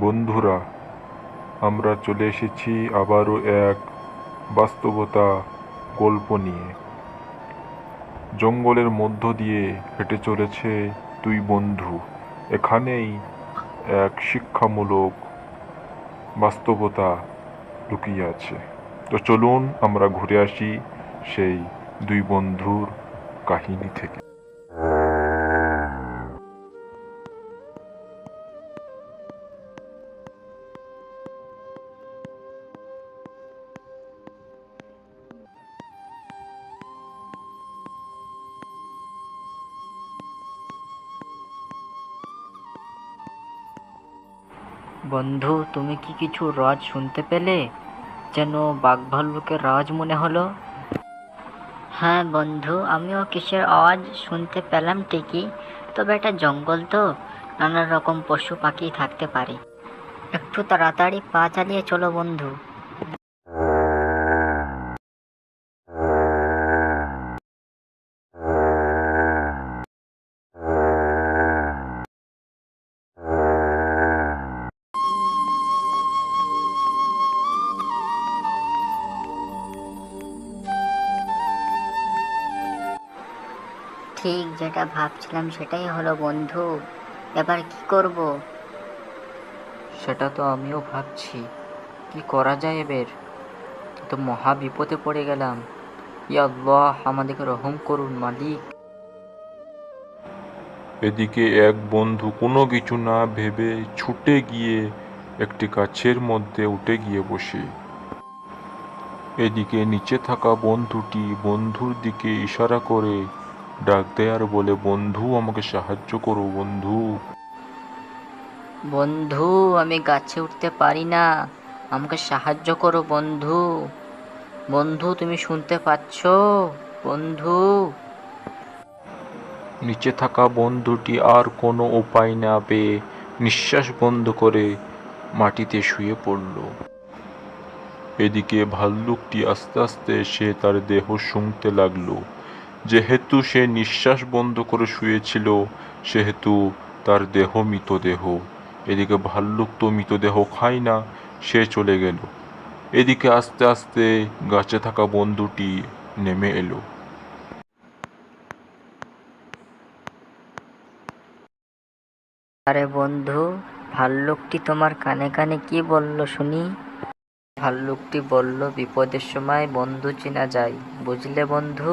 বন্ধুরা, আমরা চলে এসেছি আবারও এক বাস্তবতা গল্প নিয়ে। জঙ্গলের মধ্য দিয়ে হেঁটে চলেছে দুই বন্ধু। এখানেই এক শিক্ষামূলক বাস্তবতা লুকিয়ে আছে। তো চলুন আমরা ঘুরে আসি সেই দুই বন্ধুর কাহিনী থেকে। বন্ধু, তুমি কি কিছু রাজ শুনতে পেলে? যেন বাঘ ভাল্লুকের রাজ মনে হলো। হ্যাঁ বন্ধু, আমিও কিসের আওয়াজ শুনতে পেলাম ঠিকই, তবে এটা জঙ্গল তো নানা রকম পশু পাখি থাকতে পারে। একটু তাড়াতাড়ি পা চালিয়ে চলো বন্ধু। ঠিক যেটা ভাবছিলাম সেটাই হলো বন্ধু। এবার কি করব? সেটা তো আমিও ভাবছি। কি করা যায় এবার? তো মহা বিপদে পড়ে গেলাম। ইয়া আল্লাহ আমাদেরকে রহম করুন মালিক। এদিকে এক বন্ধু কোনো কিছু না ভেবে ছুটে গিয়ে একটি গাছের মধ্যে উঠে গিয়ে বসে। এদিকে নিচে থাকা বন্ধুটি বন্ধুর দিকে ইশারা করে ডাক দেয় আর বলে বন্ধু আমাকে সাহায্য করো বন্ধু। বন্ধু আমি গাছে উঠতে পারি না। আমাকে সাহায্য করো বন্ধু। বন্ধু তুমি শুনতে পাচ্ছ? বন্ধু। নিচে থাকা বন্ধুটি আর কোনো উপায় না পেয়ে নিঃশ্বাস বন্ধ করে মাটিতে শুয়ে পড়ল। এদিকে ভাল্লুকটি আস্তে আস্তে এসে তার দেহ শুংতে লাগল। যেহেতু সে নিঃশ্বাস বন্ধ করে শুয়েছিল, সেহেতু তার দেহ মৃতদেহ। এদিকে ভাল্লুক তো মৃতদেহ খায় না, সে চলে গেল। এদিকে আস্তে আস্তে গাছে থাকা বন্ধুটি নেমে এলো। আরে বন্ধু, ভাল্লুকটি তোমার কানে কানে কি বলল শুনি? ভাল্লুকটি বলল, বিপদের সময় বন্ধু চেনা যায়, বুঝলে বন্ধু?